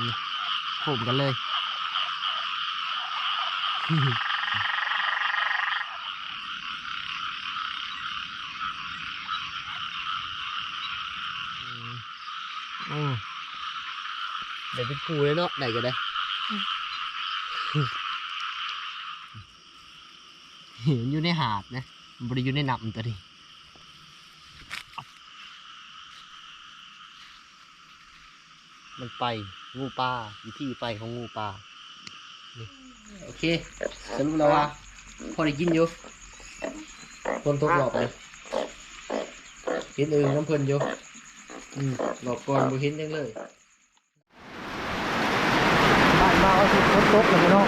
นี่ผมกันเลยโอ้เดี๋ยวเป็นครูเลยเนาะไหนก็ได้เห็นอยู่ในหาดนะบริอยู่ในน้ำตัวนี้ มันไปงูปลาวิธีไปของงูปลาโอเคสรุปแล้วว่าพอได้กินอยู่คนทดลอบเลยเห็นเองน้ำเพลินอยู่อืมหลอกก่อนบ่เห็นยังเลยบ้านมาก็คือฝนตกเลยเนาะ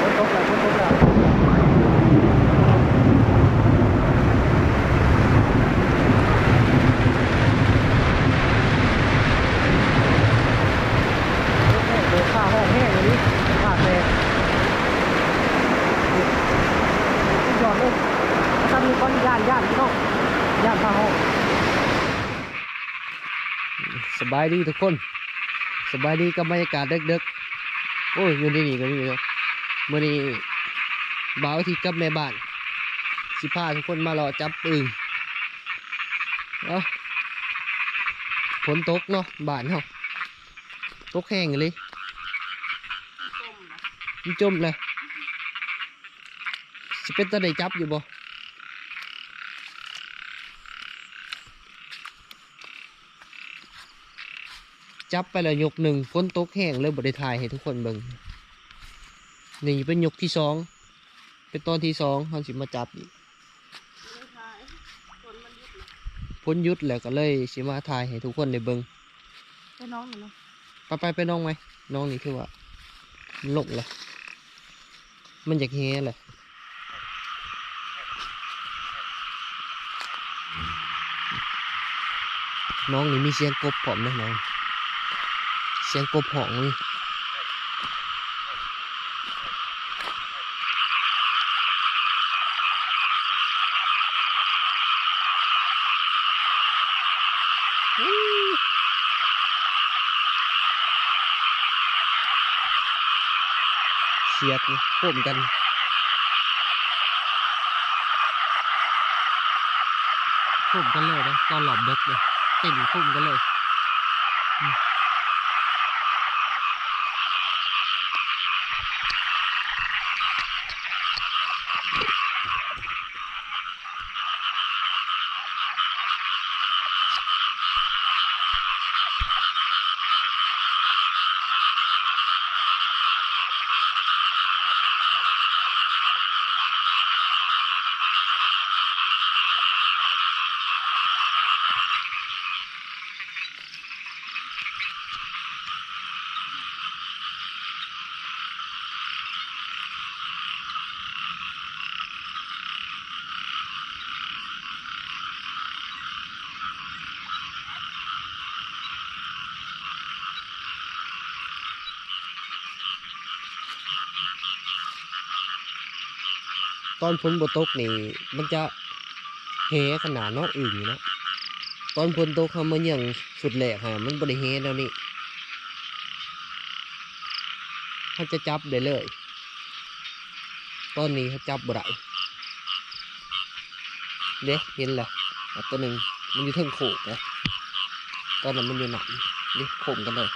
ฝนตกแล้วฝนตกแล้วเดี๋ยวข้าห้องแห้งเลยนี่ขาดเลย ยอดเลยทำมีก้อนย่านย่านพี่น้องย่านข้าห้องสบายดีทุกคน สบายดีกับบรรยากาศเด็กๆโอ้ยอยู่ในนี่กันนี่เนาะมื่อนี้บ่าวที่กับแม่บ้าน สิพาทุกคนมารอจับอึ่งเอ้าฝนตกเนาะบ้านเฮาตกแห้งเลยมันจมเลย สิเป็นตาได้จับอยู่บ่จับไปแล้วยกหนึ่งฝนตกแห้งเลยบริทายให้ทุกคนเบิ่งนี่เป็นยกที่สองเป็นตอนที่สองเขาสิมาจับอีกพ้นหยุดแล้วก็เลยสิมาถ่ายให้ทุกคนได้เบิ่งไปน้องหน่อยเนาะไปไปไปน้องไหมน้องนี่คือว่ามันหลงเลยมันอยากเฮเลย น้องนี่มีเสียงกบผอมนะน้อง เสียงกบหองนี่อู้เสียดนี่พ่มกันพ่มกันเลยนะตอนหลอบเด็กเลย เต็มคุ้มกันเลย ตอนฝนบตกนี่มันจะเฮขนาดนอกอื่นอยู่นะตอนฝนตกเขามาอย่างสุดแหลกฮะมันบริเฮแล้วนี่เขาจะจับได้เลย ตอนนี้เขาจับบ่ได้เด้เห็นแหละอะตัวหนึ่งมันอยู่เทิงโขกนะตอนนั้นมันอยู่หนักนี่โขมกันเลย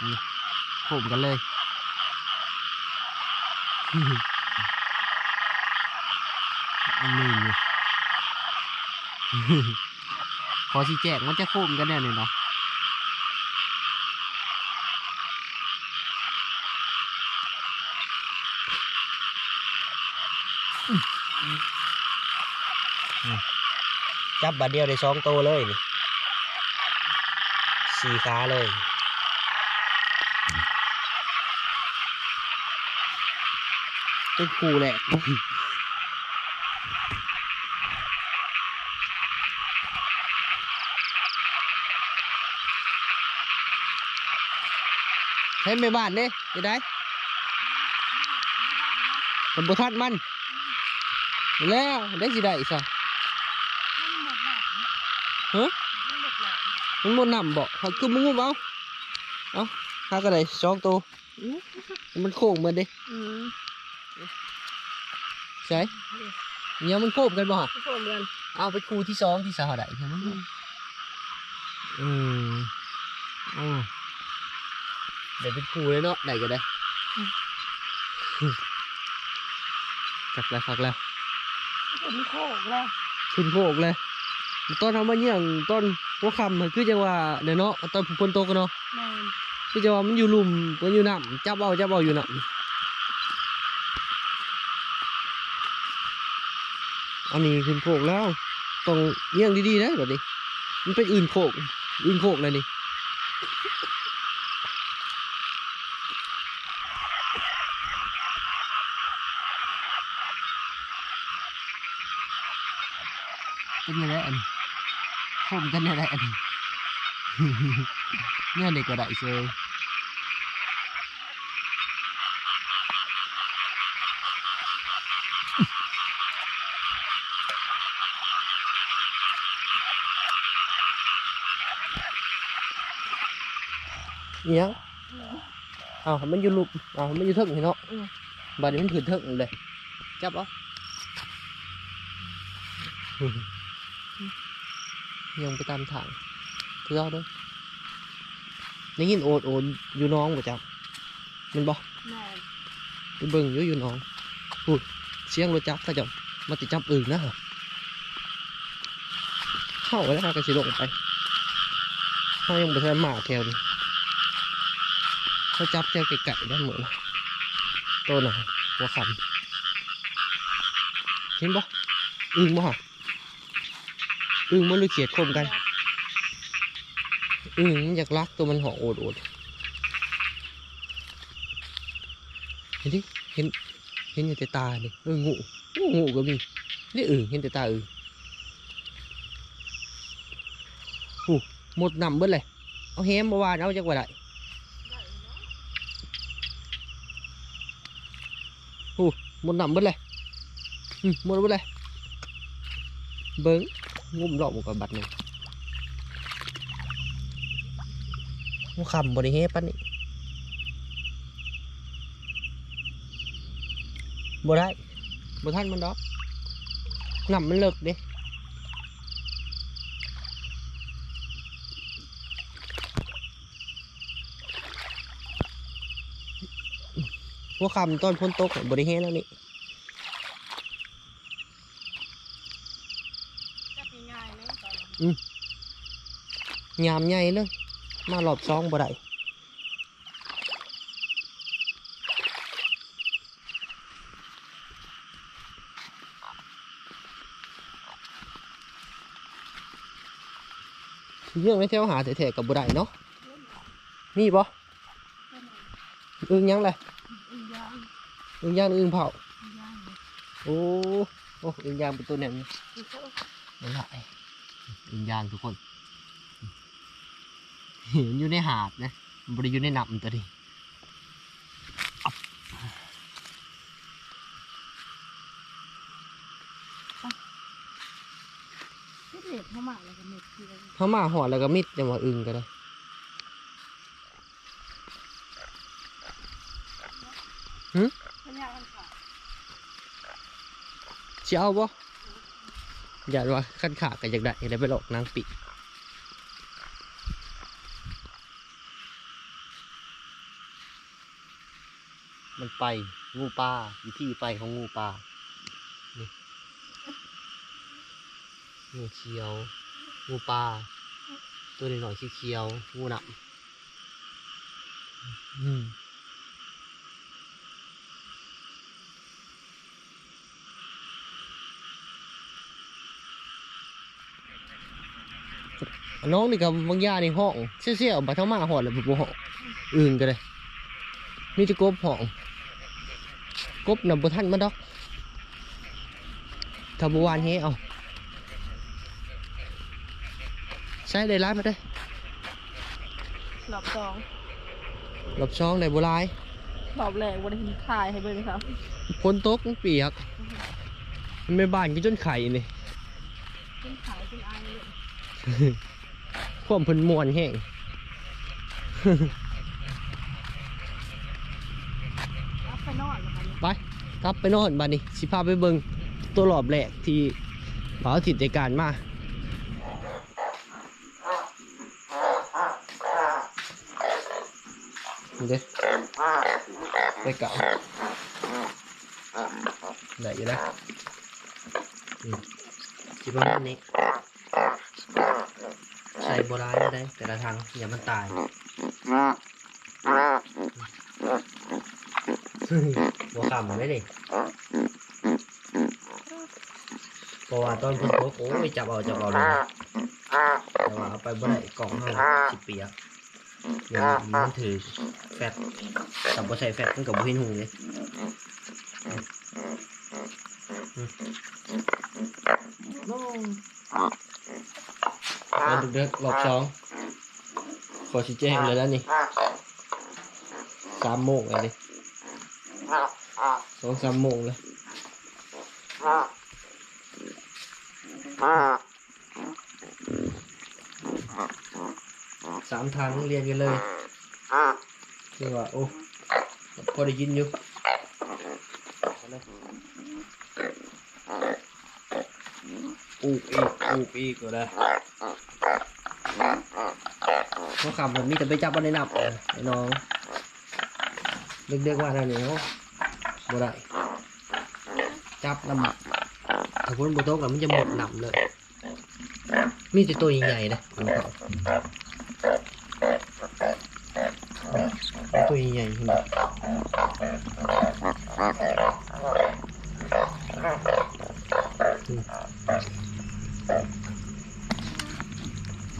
เออผมกันเลยอันนี้นี่ขอชี้แจงมันจะโค้มกันแน่เลยเนาะจับบาดเดียวได้สองโตวเลยนี่สี่ขาเลย เป็นครูแหละใช้แม่บ้านเด้จะได้มันบ่ทันมัน แล้วได้สิได้ซะมันหมดหนังฮะมันหมดหนังมันบ่นำบ่เขาคือมึงงูเอาเอาหาก็ได้สองตัวมันโค้งเหมือนเด้อืม ใช่เนี่ยมันโค้งกันบ่ฮะพี่โฟมกันเอาไปครูที่สองที่สาวได้ใช่ไหมอืมโอ้เดี๋ยวเป็นครูเลยเนาะได้ก็ได้คักแล้วคักแล้วผมโคกแล้วขึ้นโคกเลยต้นทำมาเยี่ยงต้นหัวคำมันคือจังว่าเดี๋ยวเนาะต้นฝนตกกันเนาะแมนคือจังว่ามันอยู่หลุมมันอยู่น้ำจับเอาจับเอาอยู่น้ำ อันนี้ขึ้นโคกแล้วต้องเยี่ยงดีๆนะแบบนี้ มันเป็นอื่นโคกอื่นโคกเลยนี่เป็นยังไงอันผมกันยังไงอันเนี่ยเด็กก็ได้เชย เนี้ยเอามันอยู่ลุมเอามันอยู่เทึ่งเห็นเนาะบัดนี้มันถือเทึ่งเลยจับเอายังไปตามทางถือเอาเด้อได้ยินโอดโอนอยู่น้องบ่จับมันบ่ แมนไปเบิ่งอยู่อยู่น้องพูดเสียงรถจับเขาจะมาติดจับอื่นนะฮะเข้าแล้วก็สิลงไปเขายังบ่ทันมาแถวนี้ เขาจับแถวไก่ๆได้หมดนะตัวน่ะหัวคำเห็นบ่อึ่งบ่ฮะอึ่งมันเลยเขียดคมกันอืมมันอยากรักตัวมันห่อโอดโอดเห็นดิเห็นเห็นแต่ตาดิเอองูงูก็มีนี่อึ่งเห็นแต่ตาอึ่งโอ้หมดนำเบิดเลยเอาแฮมมาวานเอาจากว่าได้โอ้ หมดนำเบิดเลยอืมหมดเบิดเลยเบิ้งงุ่มหลอกหมกับบัตรหนึ่งหัวคำบริเฮปันนี่บ่ได้บ่ท่านมันดอกนำมันเลิกเด้ หัวคำตอนพ้นตกบริเฮแล้วนี่จับง่ายๆเลยตอนนั้นยามใหญ่เลยมารอบสองบ่ได้เรื่องในแถวหาแถวๆกับบ่ได้เนาะมีบ่อึ้งยังเลยอีกอย่าง อึ้งย่างหรืออึ้งเผาอีกอย่างเลยโอ้โอ้อึ้งย่างเป็นตัวแหนมอีกเท่าไม่ได้อึ้งย่างทุกคนเห็นอยู่ในหาดนะมันบ่ได้อยู่ในน้ำตัวนี้ที่เด็ดเข้ามาเลยกับเม็ดคืออะไรถ้ามาหอดแล้วก็มิดจังหวะอึ้งก็ได้พญาคันขาด สิ เอาบ่อย่าว่าขั้นขาก็อยากได้อยได้ไปหลอกนางปิมันไปงูปลาวิธีไปของงูปลานี่งูเขียว งูปลาตัวหน่อยๆเขียวงูหนับ น้องนี่กับบางอยางในห้องเชี่ยวๆบัดเท่ามาหอดแล้วบุห้องอื่นก็เลยมีแต่กบห้องกบนำบท่านมาดอกถ้าบวานเฮเอาใช้ได้ร้ายมาได้อหลอบสองรอบช่องในโบราณรอบแรกวันที่ถ่ายให้เบิ่งครับฝนตกมันเปียกมันไม่บ้านก็จนไข่นี่เป็นขายเป็นอายเลย ความเพิ่นมวนแห้งไปกลับไปนอนบ้านนี้สิพาไปเบิงตัวรอบแรกที่เผาติดในการมาเด้ไปเก่าได้อยู่แล้วอืมสิประมานี้ ส่โบราณได้ แต่ละทางอย่ามันตายบัวขำไม่ดิเพราะว่าตอนเพิ่นโอ้ยจับเอาจับเอาเลยแต่ว่าเอาไปบ่ได้กล่องเฮาสิเปียกเดี๋ยวมันถือแฟตถ้าบ่ใส่แฟตมันก็บ่เห็นหุงเลยอืมอืมโอ้แล้ว เด็กๆรอบสองขอชี้แจงเลยแล้วนี่สามโมงเลยนี่สองสามโมงเลยสามทางเรียนกันเลยเรียกว่าโอ้พอได้ยินอยู่ อูกอีกอูกอีกก็ได้เพราะคำผมมีแต่ไปจับมันในนับไอ้น้องเด็กๆว่าเท่านี้เขาบ่ได้จับน้ำถ้าพ้นบนโต๊ะแล้วมันจะหมดหนำเลย มีแต่ตัวใหญ่ๆนะของเขาตัวใหญ่ๆขึ้นมา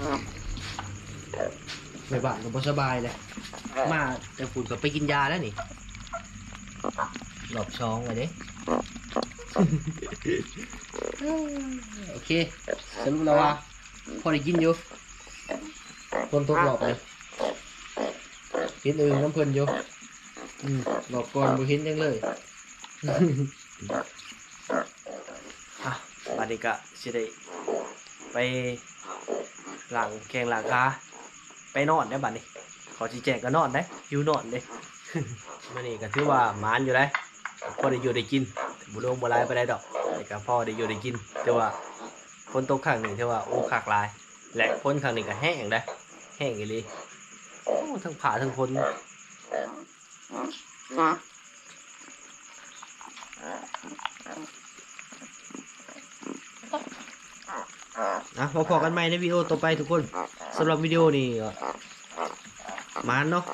อืมไป บ้านก็บ่สบายเลยมาแต่ฝุ่นก็ไปกินยาแล้วนี่หลบช้องเลยเด้โอเคสรุปแล้วว่าพอได้กินอยู่คนตกหลอบเลยเห็นอื่นน้ำเพลินอยู่อืมหลอบก่อนบ่เห็นจังเลยอะบัดนี้ก็สิได้ไปหลังแข่งหลังคา ไปนอนได้บัดนี้ขอชี้แจงก็นอนได้อยู่นอนเด้มื่อนี้ก็ถือว่าหมานอยู่ได้พอได้อยู่ได้กินบุรงบุรายไปได้ดอกแต่ก็พอได้อยู่ได้กินแต่ว่าฝนตกข้างหนึ่งแต่ว่าโอ้ขากลาย และพ้นข้างหนึ่งก็แห้งได้แห้งอีหลีโอ้ทั้งผ่าทั้งพ้น นะมาพอกันใหม่ในวิดีโอต่อไปทุกคนสำหรับวิดีโอนี้มันเนาะ